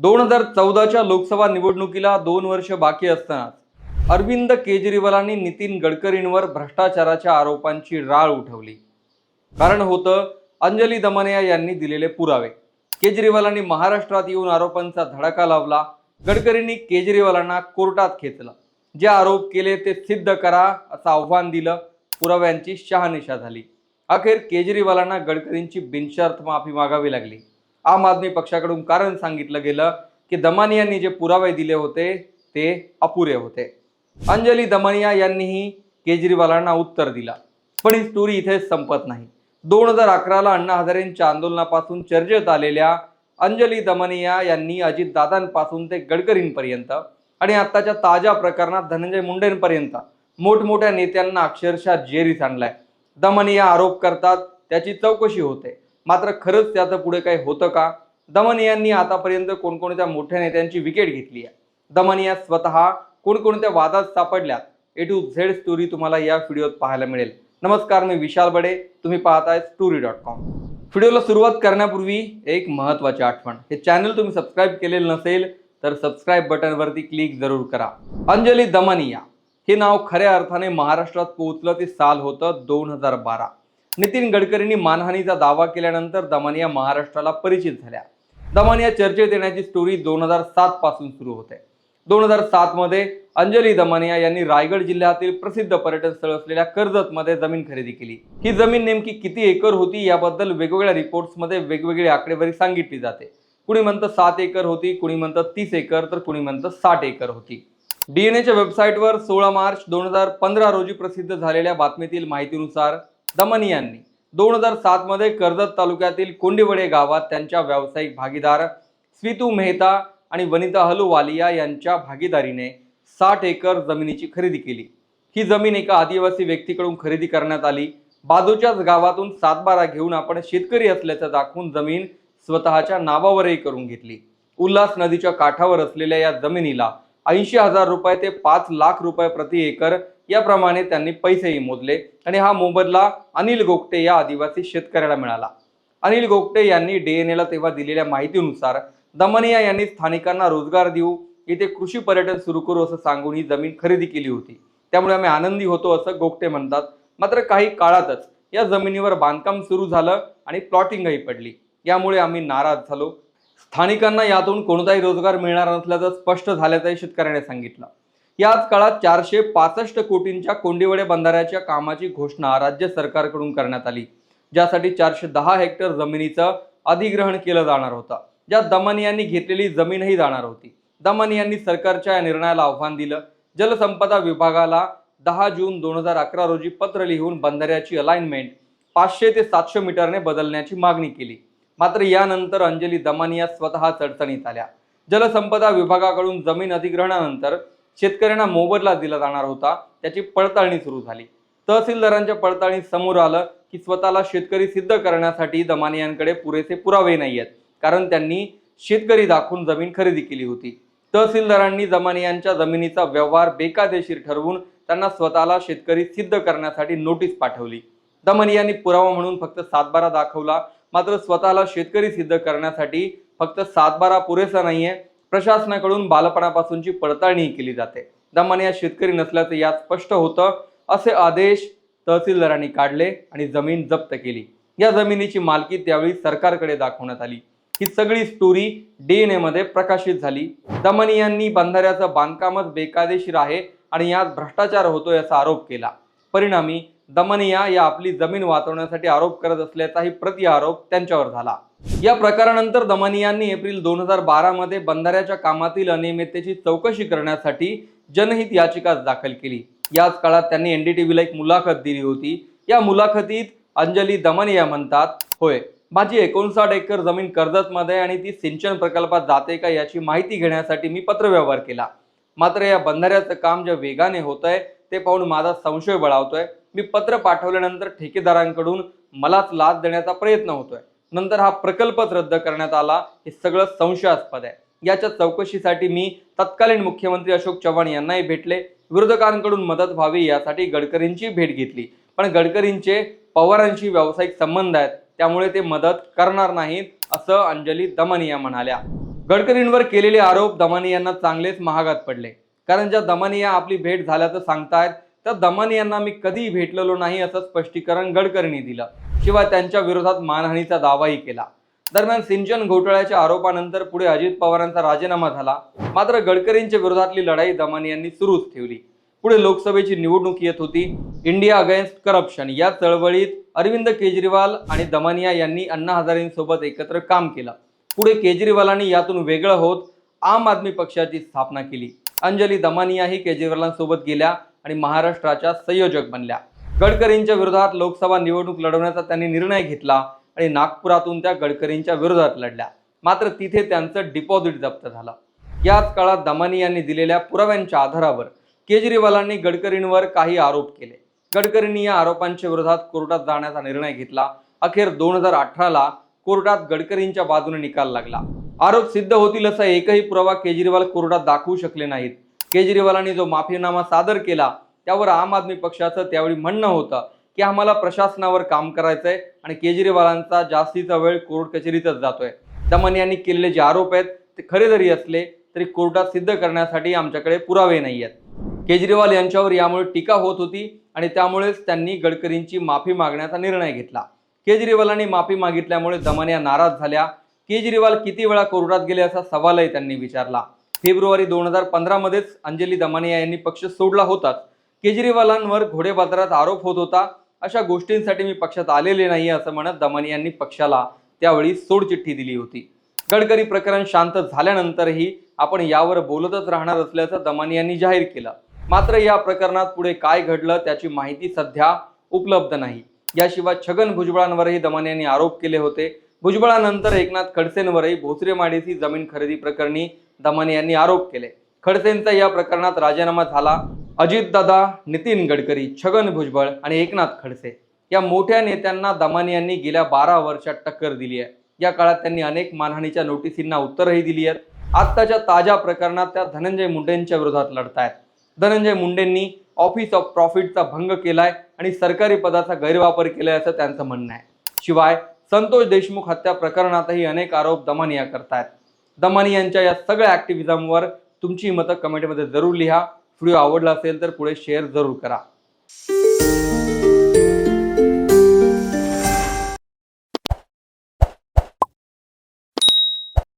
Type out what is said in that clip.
दोन हजार चौदाच्या लोकसभा निवडणुकीला दोन वर्ष बाकी असतानाच अरविंद केजरीवालांनी नितीन गडकरींवर भ्रष्टाचाराच्या आरोपांची राळ उठवली. कारण होतं अंजली दमनिया यांनी दिलेले पुरावे. केजरीवालांनी महाराष्ट्रात येऊन आरोपांचा धडाका लावला गडकरींनी केजरीवालांना कोर्टात खेचलं. जे आरोप केले ते सिद्ध करा असं आव्हान दिलं पुराव्यांची शहानिशा झाली. अखेर केजरीवालांना गडकरींची बिनशर्त माफी मागावी लागली. आम आदमी पक्षाकडून कारण सांगितलं गेलं की दमानियांनी जे पुरावे दिले होते ते अपुरे होते. अंजली दमानिया यांनीही केजरीवालांना उत्तर दिला. पण ही स्टोरी इथेच संपत नाही. दोन हजार अकराला अण्णा हजारेंच्या आंदोलनापासून चर्चेत आलेल्या अंजली दमनिया यांनी अजितदादांपासून ते गडकरींपर्यंत आणि आत्ताच्या ताज्या प्रकरणात धनंजय मुंडेंपर्यंत मोठमोठ्या नेत्यांना अक्षरशः जेरीस आणलाय. दमनिया आरोप करतात त्याची चौकशी होते. मात्र खरंच त्याचं पुढे काही होतं का? दमनियांनी आतापर्यंत कोणकोणत्या मोठ्या नेत्यांची विकेट घेतली आहे? दमनिया स्वतः कोणकोणत्या वादात सापडल्यात? ए टू झेड स्टोरी तुम्हाला या व्हिडिओत पाहायला मिळेल. नमस्कार मी विशाल बडे. तुम्ही पाहताय स्टोरी डॉट कॉम व्हिडिओला सुरुवात करण्यापूर्वी एक महत्त्वाची आठवण. हे चॅनल तुम्ही सबस्क्राईब केलेलं नसेल तर सबस्क्राईब बटनवरती क्लिक जरूर करा. अंजली दमनिया. हे नाव खऱ्या अर्थाने महाराष्ट्रात पोहोचलं ते साल होतं दोन हजार बारा. नितीन गडकरींनी मानहानीचा दावा केल्यानंतर दमानिया महाराष्ट्राला परिचित झाल्या. दमानिया चर्चेत येण्याची स्टोरी दोन हजार सात पासून सुरू होते. दोन हजार सात मध्ये अंजली दमानिया यांनी रायगड जिल्ह्यातील प्रसिद्ध पर्यटन स्थळ असलेल्या कर्जतमध्ये जमीन खरेदी केली. ही जमीन नेमकी किती एकर होती याबद्दल वेगवेगळ्या रिपोर्ट्समध्ये वेगवेगळी आकडेवारी सांगितली जाते. कुणी म्हणतं सात एकर होती कुणी म्हणतं तीस एकर तर कुणी म्हणतं साठ एकर होती. डीएनएच्या वेबसाईटवर सोळा मार्च दोन हजार पंधरा रोजी प्रसिद्ध झालेल्या बातमीतील माहितीनुसार दमनी यांनी. दोन हजार सातमध्ये कर्जत तालुक्यातील कोंडिवडे गावात त्यांच्या व्यावसायिक भागीदार स्वितू मेहता आणि वनिता हलुवालिया यांच्या भागीदारीने साठ एकर जमिनीची खरेदी केली. ही जमीन एका आदिवासी व्यक्तीकडून खरेदी करण्यात आली. बाजूच्याच गावातून सातबारा घेऊन आपण शेतकरी असल्याचं दाखवून जमीन स्वतःच्या नावावरही करून घेतली. उल्हास नदीच्या काठावर असलेल्या या जमिनीला ऐंशी हजार रुपये ते पाच लाख रुपये प्रति एकर याप्रमाणे त्यांनी पैसेही मोजले आणि हा मोबदला अनिल गोगटे या आदिवासी शेतकऱ्याला मिळाला. अनिल गोगटे यांनी डीएनएला तेव्हा दिलेल्या माहितीनुसार दमनिया यांनी स्थानिकांना रोजगार देऊ इथे कृषी पर्यटन सुरू करू असं सांगून ही जमीन खरेदी केली होती. त्यामुळे आम्ही आनंदी होतो असं गोगटे म्हणतात. मात्र काही काळातच या जमिनीवर बांधकाम सुरू झालं आणि प्लॉटिंगही पडली. यामुळे आम्ही नाराज झालो. स्थानिकांना यातून कोणताही रोजगार मिळणार नसल्याचं स्पष्ट झाल्याचंही शेतकऱ्याने सांगितलं. याच काळात चारशे पासष्ट कोटींच्या कोंडिवडे बंधाऱ्याच्या कामाची घोषणा राज्य सरकारकडून करण्यात आली ज्यासाठी चारशे दहा हेक्टर जमिनीचं अधिग्रहण केलं जाणार होतं. ज्यात दमन यांनी घेतलेली जमीनही जाणार होती. दमन यांनी सरकारच्या या निर्णयाला आव्हान दिलं. जलसंपदा विभागाला दहा जून दोन हजार अकरा रोजी पत्र लिहून बंधाऱ्याची अलाइनमेंट पाचशे ते सातशे मीटरने बदलण्याची मागणी केली. मात्र यानंतर अंजली दमानिया स्वतः अडचणीत आल्या. जलसंपदा विभागाकडून जमीन अधिग्रहणानंतर शेतकऱ्यांना मोबदला दिला जाणार होता. त्याची पडताळणी सुरू झाली. तहसीलदारांच्या पडताळणी समोर आलं की स्वतःला शेतकरी सिद्ध करण्यासाठी दमानियांकडे पुरेसे पुरावे नाही आहेत कारण त्यांनी शेतकरी दाखवून जमीन खरेदी केली होती. तहसीलदारांनी दमानियांच्या जमिनीचा व्यवहार बेकायदेशीर ठरवून त्यांना स्वतःला शेतकरी सिद्ध करण्यासाठी नोटीस पाठवली. दमनियांनी पुरावा म्हणून फक्त सातबारा दाखवला. मात्र स्वतःला शेतकरी सिद्ध करण्यासाठी फक्त सातबारा पुरेसा नाहीये. प्रशासनाकडून बालपणापासूनची पडताळणी केली जाते. दमनिया शेतकरी नसल्याचं यात स्पष्ट होतं. असे आदेश तहसीलदारांनी काढले आणि जमीन जप्त केली. या जमिनीची मालकी त्यावेळी सरकारकडे दाखवण्यात आली. ही सगळी स्टोरी डीएनए मध्ये प्रकाशित झाली. दमनी यांनी बंधाऱ्याचं बांधकामच बेकायदेशीर आहे आणि यात भ्रष्टाचार होतोय याचा आरोप केला. परिणामी दमनिया या आपली जमीन वाचवण्यासाठी आरोप करत असल्याचाही प्रति आरोप त्यांच्यावर झाला. या प्रकारानंतर दमनियांनी एप्रिल दोन हजार बारामध्ये बंधाऱ्याच्या कामातील अनियमिततेची चौकशी करण्यासाठी जनहित याचिका दाखल केली. याच काळात त्यांनी एनडीटीव्हीला एक मुलाखत दिली होती. या मुलाखतीत अंजली दमनिया म्हणतात होय माझी एकोणसाठ एकर जमीन कर्जतमध्ये आणि ती सिंचन प्रकल्पात जाते का याची माहिती घेण्यासाठी मी पत्रव्यवहार केला. मात्र या बंधाऱ्याचं काम ज्या वेगाने होत आहे ते पाहून माझा संशय बळावतोय. मी पत्र पाठवल्यानंतर ठेकेदारांकडून मलाच लाच देण्याचा प्रयत्न होतोय. नंतर हा प्रकल्पच रद्द करण्यात आला. हे सगळं संशयास्पद आहे. याच्या चौकशीसाठी मी तत्कालीन मुख्यमंत्री अशोक चव्हाण यांनाही भेटले. विरोधकांकडून मदत व्हावी यासाठी गडकरींची भेट घेतली. पण गडकरींचे पवारांशी व्यावसायिक संबंध आहेत. त्यामुळे ते मदत करणार नाहीत असं अंजली दमनिया म्हणाल्या. गडकरींवर केलेले आरोप दमानी यांना चांगलेच महागात पडले. कारण ज्या दमनिया आपली भेट झाल्याचं सांगतायत त्या दमानी यांना मी कधीही भेटलेलो नाही असं स्पष्टीकरण गडकरींनी दिलं. शिवाय त्यांच्या विरोधात मानहानीचा दावाही केला. दरम्यान सिंचन घोटाळ्याच्या आरोपानंतर पुढे अजित पवारांचा राजीनामा झाला. मात्र गडकरींच्या विरोधातली लढाई दमानी यांनी सुरूच ठेवली. पुढे लोकसभेची निवडणूक येत होती. इंडिया अगेन्स्ट करप्शन या चळवळीत अरविंद केजरीवाल आणि दमानिया यांनी अण्णा हजारेंसोबत एकत्र काम केलं. पुढे केजरीवालांनी यातून वेगळं होत आम आदमी पक्षाची स्थापना केली. अंजली दमानियाही केजरीवालांसोबत गेल्या आणि महाराष्ट्राच्या संयोजक बनल्या. गडकरींच्या विरोधात लोकसभा निवडणूक लढवण्याचा त्यांनी निर्णय घेतला आणि नागपुरातून त्या गडकरींच्या विरोधात लढल्या. मात्र तिथे त्यांचं डिपॉझिट जप्त झालं. याच काळात दमानी यांनी दिलेल्या पुराव्यांच्या आधारावर केजरीवालांनी गडकरींवर काही आरोप केले. गडकरींनी या आरोपांच्या विरोधात कोर्टात जाण्याचा निर्णय घेतला. अखेर दोन हजार अठराला कोर्टात गडकरींच्या बाजूने निकाल लागला. आरोप सिद्ध होतील असा एकही पुरावा केजरीवाल कोर्टात दाखवू शकले नाहीत. केजरीवालांनी जो माफीनामा सादर केला त्यावर आम आदमी पक्षाचं त्यावेळी म्हणणं होतं की आम्हाला प्रशासनावर काम करायचंय आणि केजरीवालांचा जास्तीचा वेळ कोर्ट कचेरीतच जातोय. दमन यांनी केलेले जे आरोप आहेत ते खरे जरी असले तरी कोर्टात सिद्ध करण्यासाठी आमच्याकडे पुरावे नाही आहेत केजरीवाल यांच्यावर यामुळे टीका होत होती आणि त्यामुळेच त्यांनी गडकरींची माफी मागण्याचा निर्णय घेतला. केजरीवालांनी माफी मागितल्यामुळे दमानिया नाराज झाल्या. केजरीवाल किती वेळा कोर्टात गेले असा सवालही त्यांनी विचारला. फेब्रुवारी दोन हजार पंधरामध्येच अंजली दमानिया यांनी पक्ष सोडला होताच. केजरीवालांवर घोडेबाजारात आरोप होत होता. अशा गोष्टींसाठी मी पक्षात आलेले नाही असं म्हणत दमानी यांनी पक्षाला त्यावेळी सोडचिठ्ठी दिली होती. गडकरी प्रकरण शांत झाल्यानंतरही आपण यावर बोलतच राहणार असल्याचं दमानी यांनी जाहीर केलं. मात्र या प्रकरणात पुढे काय घडलं त्याची माहिती सध्या उपलब्ध नाही. याशिवाय छगन भुजबळांवरही दमानी यांनी आरोप केले होते. भुजबळानंतर एकनाथ खडसेंवरही भोसरे भोसरेमाडीची जमीन खरेदी प्रकरणी दमाने यांनी आरोप केले. खडसेंचा या प्रकरणात राजीनामा झाला. अजितदादा नितीन गडकरी छगन भुजबळ आणि एकनाथ खडसे या मोठ्या नेत्यांना दमानी यांनी गेल्या बारा वर्षात टक्कर दिली आहे. या काळात त्यांनी अनेक मानहानीच्या नोटिसींना उत्तरही दिली आहेत. आत्ताच्या ताज्या प्रकरणात त्या धनंजय मुंडेंच्या विरोधात लढतायत. धनंजय मुंडेंनी ऑफिस ऑफ प्रॉफिटचा भंग केलाय आणि सरकारी पदाचा गैरवापर केलाय असं त्यांचं म्हणणं आहे. शिवाय संतोष देशमुख हत्या प्रकरणातही अनेक आरोप दमानिया करतायत. दमानी यांच्या या सगळ्या ऍक्टिव्हिजमवर तुमची मतं कमेंटमध्ये जरूर लिहा. व्हिडिओ आवडला असेल तर पुढे शेअर जरूर करा.